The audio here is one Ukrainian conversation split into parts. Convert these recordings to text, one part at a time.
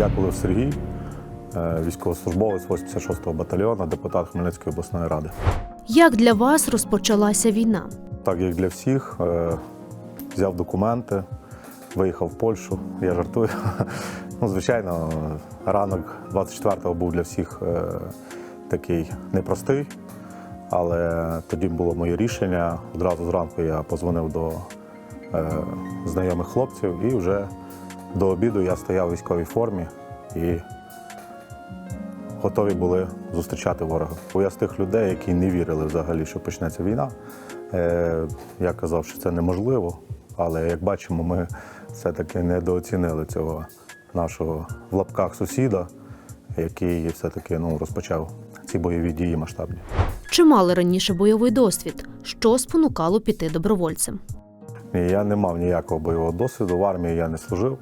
Яковлев Сергій, е, військовослужбовець 86-го батальйону, депутат Хмельницької обласної ради. Як для вас розпочалася війна? Так як для всіх, е, взяв документи, виїхав в Польщу, я жартую. Ну, звичайно, ранок 24-го був для всіх е, такий непростий, але тоді було моє рішення. Одразу зранку я позвонив до знайомих хлопців і вже до обіду я стояв у військовій формі і готові були зустрічати ворога. Бо я з тих людей, які не вірили взагалі, що почнеться війна. Е, я казав, що це неможливо, але як бачимо, ми все-таки недооцінили цього нашого в лапках сусіда, який все-таки ну, розпочав ці бойові дії масштабні. Чи мали раніше бойовий досвід? Що спонукало піти добровольцем? Я не мав ніякого бойового досвіду, в армії я не служив.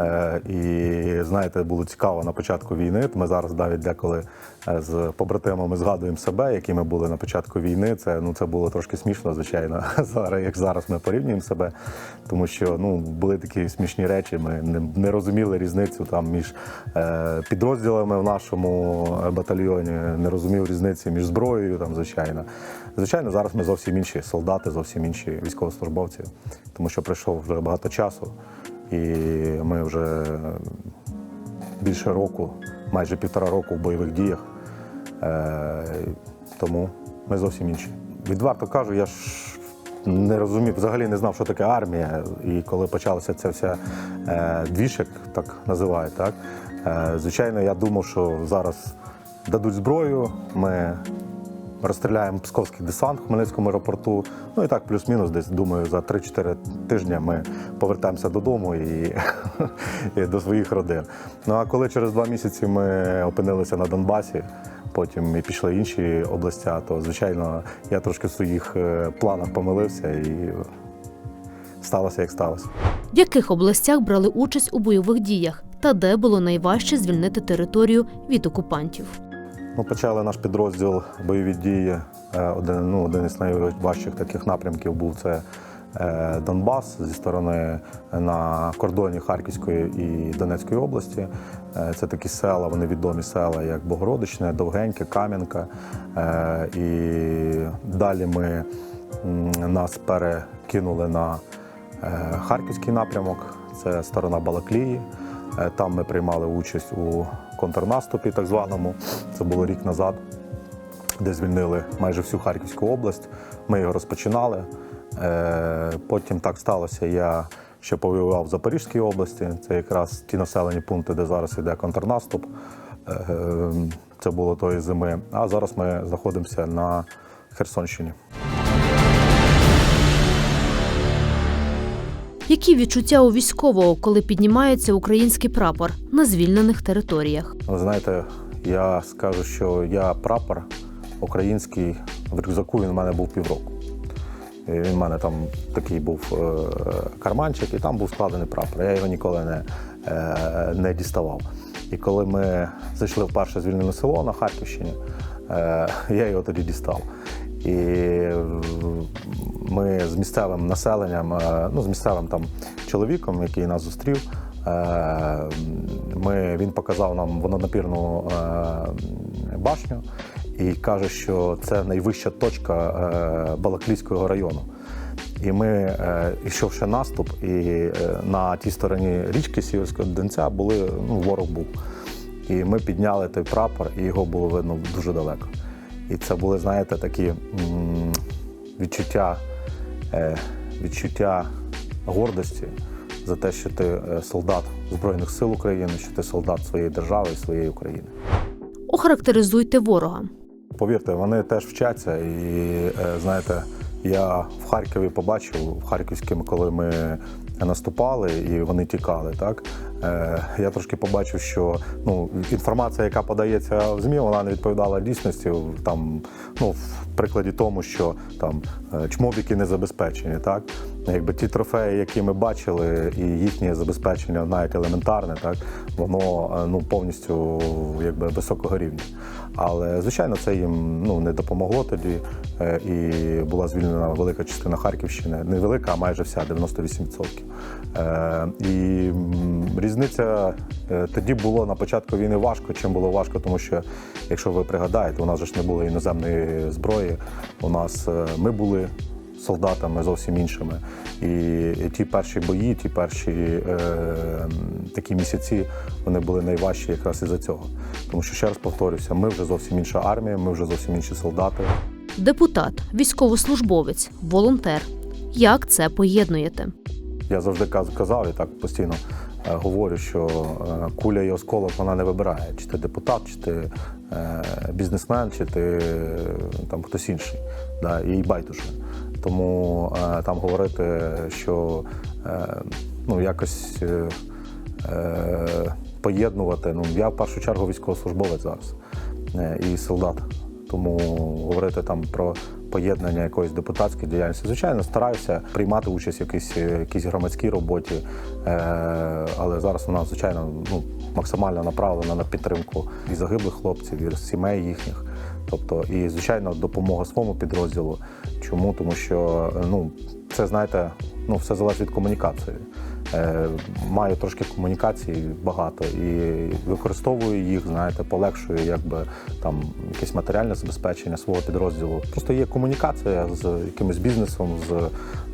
Е, і знаєте, було цікаво на початку війни. Ми зараз навіть деколи е, з побратимами згадуємо себе, які ми були на початку війни. Це ну це було трошки смішно, звичайно. Зараз як зараз ми порівнюємо себе, тому що ну були такі смішні речі. Ми не, не розуміли різницю там між е, підрозділами в нашому е, батальйоні, не розумів різниці між зброєю. Там звичайно, звичайно, зараз ми зовсім інші солдати, зовсім інші військовослужбовці, тому що пройшов вже багато часу. І ми вже більше року, майже півтора року в бойових діях. Е, тому ми зовсім інші. Відверто кажу, я ж не розумів, взагалі не знав, що таке армія. І коли почалася ця вся е, двіжик, так називають, так, е, звичайно, я думав, що зараз дадуть зброю, ми розстріляємо псковський десант в Хмельницькому аеропорту. Ну і так, плюс-мінус, десь думаю, за 3-4 тижні ми повертаємося додому і, і до своїх родин. Ну а коли через два місяці ми опинилися на Донбасі, потім і пішли інші області, то звичайно я трошки в своїх е, планах помилився і сталося як сталося. В яких областях брали участь у бойових діях та де було найважче звільнити територію від окупантів? Ми почали наш підрозділ бойові дії. Е, Один, ну, один із найважчих таких напрямків був це е, Донбас зі сторони е, на кордоні Харківської і Донецької області. Це такі села, вони відомі села, як Богородичне, Довгеньке, Кам'янка. І далі ми нас перекинули на Харківський напрямок, це сторона Балаклії. Там ми приймали участь у контрнаступі, так званому. Це було рік назад, де звільнили майже всю Харківську область. Ми його розпочинали. Е, Потім так сталося. Я ще повоював в Запорізькій області. Це якраз ті населені пункти, де зараз йде контрнаступ. Е, Це було тої зими. А зараз ми знаходимося на Херсонщині. Які відчуття у військового, коли піднімається український прапор на звільнених територіях? Знаєте, я скажу, що я прапор український в рюкзаку він у мене був півроку. Він в мене там такий був е, карманчик, і там був складений прапор. Я його ніколи не, е, не діставав. І коли ми зайшли в перше звільнене село на Харківщині, е, я його тоді дістав. І ми з місцевим населенням, е, ну з місцевим там чоловіком, який нас зустрів, е, ми, він показав нам водонапірну е, башню і каже, що це найвища точка Балаклійського району. І ми, е, йшовши наступ, і на тій стороні річки Сіверського Донця були, ну, ворог був. І ми підняли той прапор, і його було видно дуже далеко. І це були, знаєте, такі відчуття, е, відчуття гордості за те, що ти е, солдат Збройних сил України, що ти солдат своєї держави і своєї України. Охарактеризуйте ворога. Повірте, вони теж вчаться, і е, знаєте, я в Харкові побачив в Харківському, коли ми наступали і вони тікали. Так я трошки побачив, що ну інформація, яка подається в змі, вона не відповідала дійсності. Там ну в прикладі тому, що там е, чмобіки не забезпечені, так якби ті трофеї, які ми бачили, і їхнє забезпечення, навіть елементарне, так воно е, ну повністю якби високого рівня. Але звичайно, це їм ну не допомогло тоді. е, І була звільнена велика частина Харківщини, не велика, а майже вся 98%. Е, І різниця тоді було на початку війни важко. Чим було важко, тому що якщо ви пригадаєте, у нас ж не було іноземної зброї. У нас ми були солдатами зовсім іншими. І, ті перші бої, ті перші е, такі місяці, вони були найважчі якраз із-за цього. Тому що ще раз повторюся, ми вже зовсім інша армія, ми вже зовсім інші солдати. Депутат, військовослужбовець, волонтер. Як це поєднуєте? Я завжди каз- казав і так постійно е, говорю, що е, куля і осколок вона не вибирає, чи ти депутат, чи ти е, бізнесмен, чи ти там хтось інший. Да, їй байдуже. Тому е, там говорити, що е, ну, якось е, поєднувати. Ну, я в першу чергу військовослужбовець зараз і солдат. Тому говорити там про поєднання якоїсь депутатської діяльності. Звичайно, стараюся приймати участь в якійсь, якійсь громадській роботі, але зараз вона, звичайно, ну, максимально направлена на підтримку і загиблих хлопців, і сімей їхніх. Тобто, і звичайно, допомога своєму підрозділу. Чому? Тому що ну, це, знаєте, ну, все залежить від комунікації. Е, маю трошки комунікацій багато і використовую їх, знаєте, полегшую якби там якесь матеріальне забезпечення свого підрозділу. Просто є комунікація з якимось бізнесом, з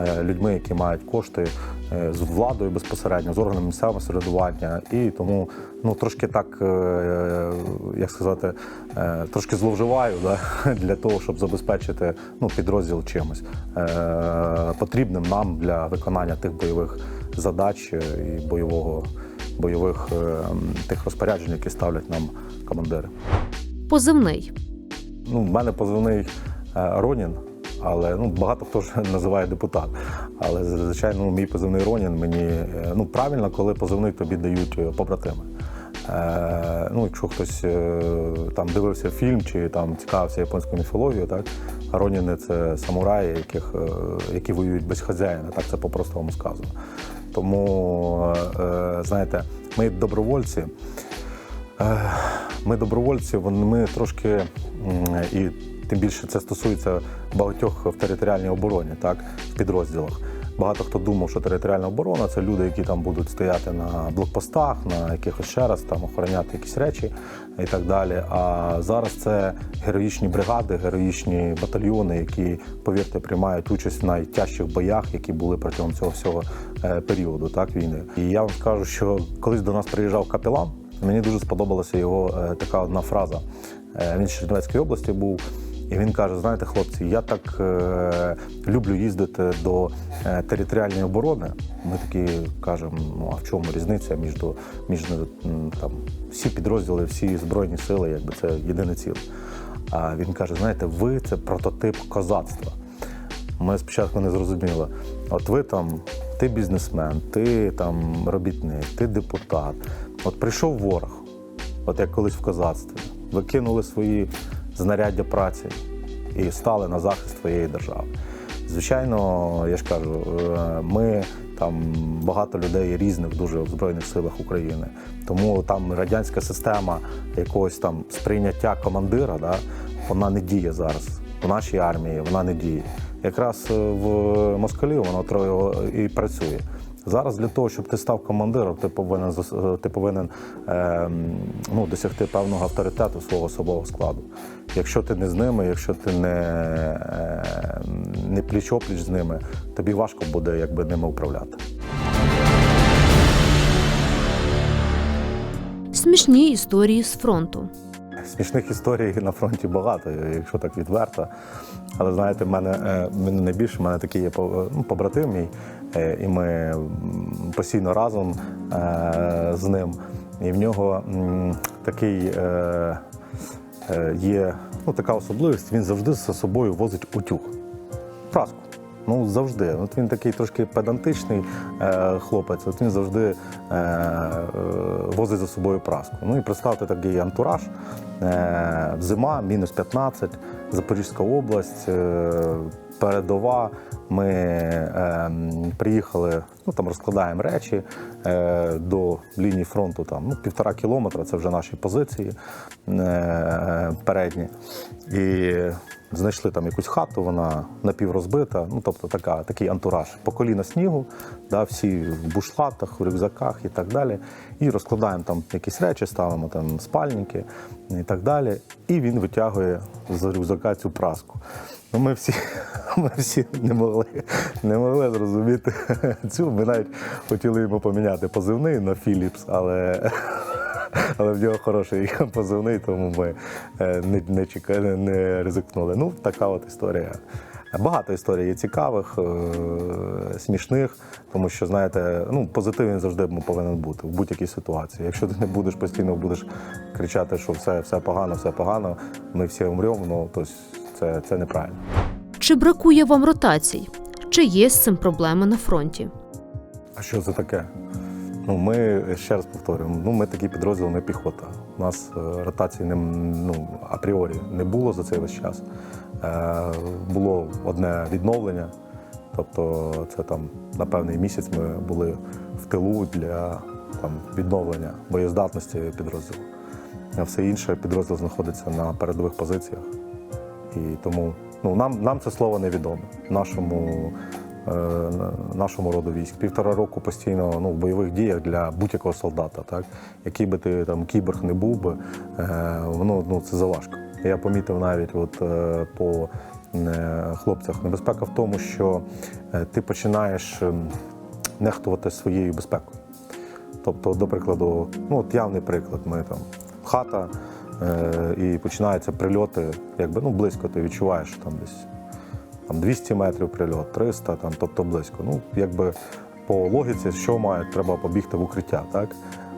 е, людьми, які мають кошти, е, з владою безпосередньо, з органами місцевого самоврядування. І тому ну трошки так, як сказати, трошки зловживаю да, для того, щоб забезпечити ну, підрозділ чимось потрібним нам для виконання тих бойових задач е, і бойового бойових е, тих розпоряджень, які ставлять нам командири. Позивний. Ну, в мене позивний е, Ронін, але ну, багато хто ж називає депутат. Але звичайно, ну, мій позивний Ронін мені ну, правильно, коли позивний тобі дають побратими. Е, ну, якщо хтось е, там дивився фільм чи там цікавився японською міфологією, так Роніни це самураї, яких, е, які воюють без хазяїна, так це по-простому сказано. Тому, е, е, знаєте, ми добровольці. Е, Ми добровольці, ми трошки і тим більше це стосується багатьох в територіальній обороні, так, в підрозділах. Багато хто думав, що територіальна оборона це люди, які там будуть стояти на блокпостах, на якихось ще раз там охороняти якісь речі і так далі. А зараз це героїчні бригади, героїчні батальйони, які, повірте, приймають участь в найтяжчих боях, які були протягом цього всього е, періоду так, війни. І я вам скажу, що колись до нас приїжджав капелан. Мені дуже сподобалася його е, така одна фраза. Е, він з Чернівецької області був, і він каже: знаєте, хлопці, я так е, люблю їздити до е, територіальної оборони. Ми такі кажемо, ну а в чому різниця між, між там, всі підрозділи, всі збройні сили, якби це єдине ціле. А він каже: знаєте, ви це прототип козацтва. Ми спочатку не зрозуміли. От ви там, ти бізнесмен, ти там робітник, ти депутат. От прийшов ворог, от як колись в козацтві, ви кинули свої знаряддя праці і стали на захист своєї держави. Звичайно, я ж кажу, е, ми там багато людей різних дуже в Збройних силах України. Тому там радянська система якогось там сприйняття командира, да, вона не діє зараз. В нашій армії вона не діє. Якраз е, в москалі воно і працює. Зараз для того, щоб ти став командиром, ти повинен е, ти повинен е, ну, досягти певного авторитету свого особового складу. Якщо ти не з ними, якщо ти не, е, не пліч-опліч з ними, тобі важко буде якби ними управляти. Смішні історії з фронту. Смішних історій на фронті багато, якщо так відверто. Але знаєте, в мене, е, мене найбільше, в мене такий є ну, побратим мій, е, і ми постійно разом е, з ним. І в нього такий е, е, є ну, така особливість, він завжди з собою возить утюг. Праску. Ну, завжди. От він такий трошки педантичний е, хлопець, от він завжди е, е, возить за собою праску. Ну і представте такий антураж. Е, зима, мінус 15, Запорізька область, е, передова. Ми е, приїхали, ну там розкладаємо речі е, до лінії фронту, там ну, півтора кілометра, це вже наші позиції е, передні. І знайшли там якусь хату, вона напіврозбита, ну тобто така, такий антураж. По коліна снігу, да, всі в бушлатах, в рюкзаках і так далі. І розкладаємо там якісь речі, ставимо там спальники і так далі. І він витягує з рюкзака цю праску. Ну, ми всі, ми всі не могли, не могли зрозуміти цю. Ми навіть хотіли йому поміняти позивний на Philips, але, але в нього хороший позивний, тому ми е, не, не, чекали, не ризикнули. Ну, така от історія. Багато історій є цікавих, е, смішних, тому що, знаєте, ну, позитив він завжди повинен бути в будь-якій ситуації. Якщо ти не будеш постійно будеш кричати, що все, все погано, все погано, ми всі умремо, ну, то це, це неправильно. Чи бракує вам ротацій? Чи є з цим проблеми на фронті? А що це таке? Ну, ми ще раз повторюємо, ну ми такий підрозділ, не піхота. У нас е, ротації не ну, апріорі не було за цей весь час. Е, було одне відновлення, тобто це там на певний місяць ми були в тилу для там, відновлення боєздатності підрозділу. А все інше підрозділ знаходиться на передових позиціях. І тому ну, нам, нам це слово невідоме. Нашому, е, нашому роду військ. Півтора року постійно ну, в бойових діях для будь-якого солдата, так? який би ти там кіборг не був би, е, воно ну, це заважко. Я помітив навіть от, е, по е, хлопцях небезпека в тому, що е, ти починаєш ем, нехтувати своєю безпекою. Тобто, до прикладу, ну от явний приклад, ми там хата, і починаються прильоти, якби ну близько ти відчуваєш, що там десь там 200 метрів прильот, 300, там, тобто близько. Ну, якби по логіці, що має, треба побігти в укриття, так?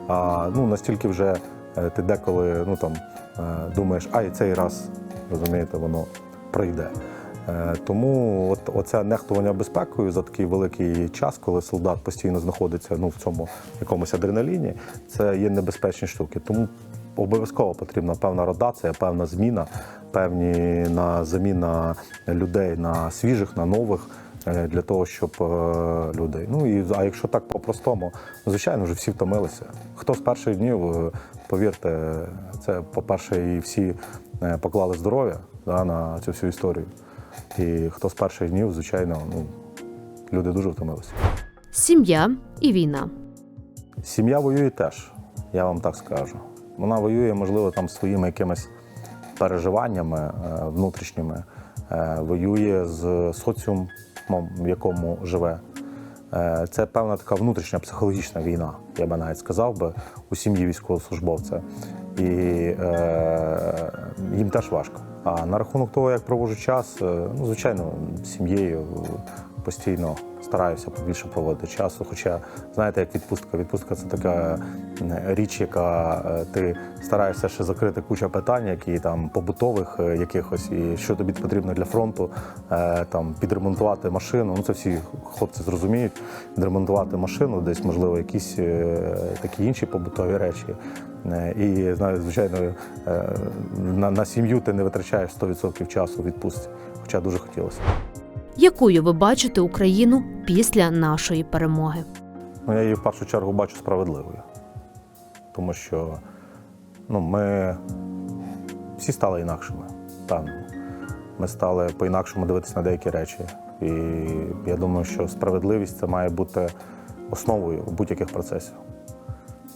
А ну настільки вже е, ти деколи ну там е, думаєш, а і цей раз, розумієте, воно пройде. Е, Тому от, оце нехтування безпекою за такий великий час, коли солдат постійно знаходиться ну, в цьому якомусь адреналіні, це є небезпечні штуки. Тому обов'язково потрібна певна ротація, певна зміна, певні на заміна людей на свіжих, на нових. е, Для того, щоб е, людей. Ну і а якщо так по-простому, ну, звичайно, вже всі втомилися. Хто з перших днів, е, повірте, це по-перше, і всі поклали здоров'я да, на цю всю історію. І хто з перших днів, звичайно, ну, люди дуже втомилися. Сім'я і війна. Сім'я воює теж, я вам так скажу. Вона воює, можливо, там своїми якимись переживаннями е, внутрішніми, е, воює з соціумом, в якому живе. Е, Це певна така внутрішня психологічна війна, я би навіть сказав би, у сім'ї військовослужбовця. І е, їм теж важко. А на рахунок того, як проводжу час, ну, звичайно, з сім'єю постійно стараюся побільше проводити часу. Хоча, знаєте, як відпустка. Відпустка це така річ, яка е, ти стараєшся ще закрити куча питань, які там побутових е, якихось, і що тобі потрібно для фронту, е, там підремонтувати машину. Ну це всі хлопці зрозуміють. Відремонтувати машину, десь можливо якісь такі інші побутові речі. І звичайно, на, на сім'ю ти не витрачаєш 100% часу відпустці, хоча дуже хотілося. Якою ви бачите Україну після нашої перемоги? Ну, я її в першу чергу бачу справедливою. Тому що ну, ми всі стали інакшими. Певно. Ми стали по-інакшому дивитися на деякі речі. І я думаю, що справедливість це має бути основою будь-яких процесів.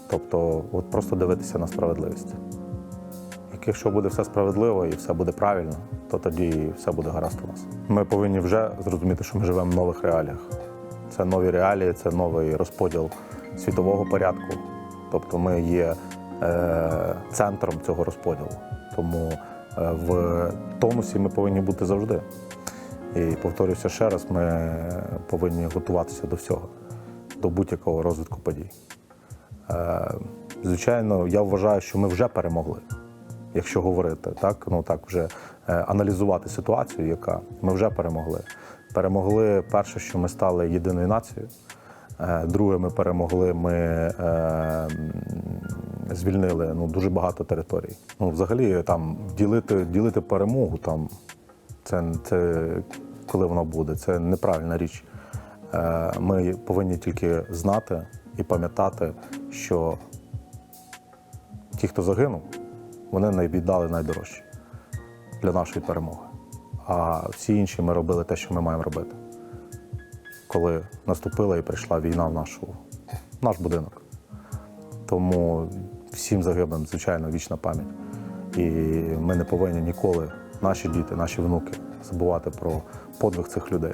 Тобто, от просто дивитися на справедливість. Якщо буде все справедливо і все буде правильно, то тоді все буде гаразд у нас. Ми повинні вже зрозуміти, що ми живемо в нових реаліях. Це нові реалії, це новий розподіл світового порядку. Тобто ми є е, центром цього розподілу. Тому е, в тонусі ми повинні бути завжди. І повторюся ще раз, ми повинні готуватися до всього, до будь-якого розвитку подій. Е, звичайно, я вважаю, що ми вже перемогли, якщо говорити, так, ну так вже аналізувати ситуацію, яка ми вже перемогли. Перемогли перше, що ми стали єдиною нацією. Е, Друге, ми перемогли, ми е, звільнили ну, дуже багато територій. Ну, взагалі, там ділити, ділити перемогу, там це, це коли вона буде, це неправильна річ. Е, Ми повинні тільки знати і пам'ятати, що ті, хто загинув, вони віддали найдорожче для нашої перемоги. А всі інші ми робили те, що ми маємо робити. Коли наступила і прийшла війна в нашу, в наш будинок. Тому всім загиблим, звичайно, вічна пам'ять. І ми не повинні ніколи, наші діти, наші внуки, забувати про подвиг цих людей.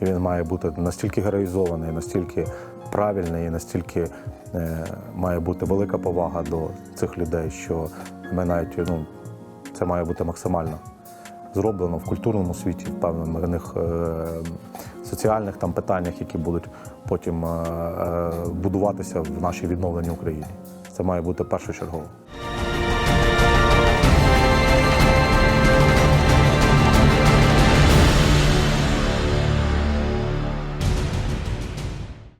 І він має бути настільки героїзований, настільки правильний, і настільки е, має бути велика повага до цих людей, що ми навіть ну, це має бути максимально зроблено в культурному світі, в певних е, соціальних там питаннях, які будуть потім е, е, будуватися в нашій відновленій Україні. Це має бути першочергово.